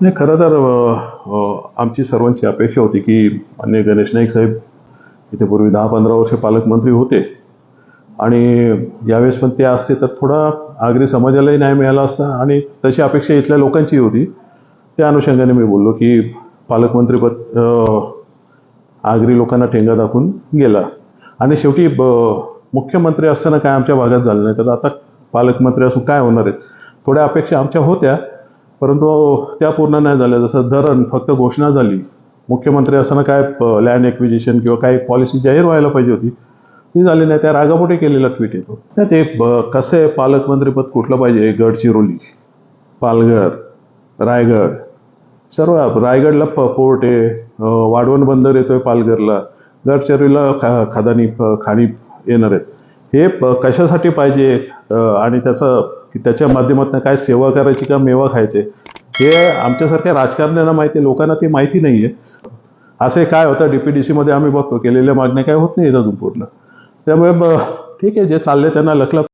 नाही खरं तर आमची सर्वांची अपेक्षा होती की मान्य गणेश नाईक साहेब इथे पूर्वी दहा पंधरा वर्ष पालकमंत्री होते. आणि यावेळेस पण ते असते तर थोडा आगरी समाजालाही न्याय मिळाला असता आणि तशी अपेक्षा इथल्या लोकांची होती. त्या अनुषंगाने मी बोललो की पालकमंत्रीपद आगरी लोकांना ठेंगा दाखवून गेला. आणि शेवटी ब- मुख्यमंत्री असताना काय आमच्या भागात झालं नाही तर आता पालकमंत्री असून काय होणार आहेत? थोड्या अपेक्षा आमच्या होत्या. परंतु त्या पूर्ण नाही झाल्या. जसं धरण फक्त घोषणा झाली. मुख्यमंत्री असताना काय लँड एक्विजिशन किंवा काही पॉलिसी जाहीर व्हायला पाहिजे होती ती झाली नाही. त्या रागापोटे केलेला ट्विट येतो. नाही ते ब- कसं आहे पालकमंत्रीपद कुठलं पाहिजे? गडचिरोली पालघर रायगड. सर्व रायगडला प पोर्ट आहे. वाढवण बंदर येतोय पालघरला. गडचिरोलीला खा खादानी खाणी येणार आहेत. हे कशासाठी पाहिजे? आणि त्याचं त्याच्या माध्यमातून काय सेवा करायची का मेवा खायचे? हे आमच्यासारख्या राजकारण्यांना माहिती आहे लोकांना ते माहिती नाही आहे असे काय होतं डीपीडीसी मध्ये आम्ही बघतो केलेल्या मागण्या काय होत नाही अजून पूर्ण. त्यामुळे ठीक आहे जे चाललंय त्यांना लकलक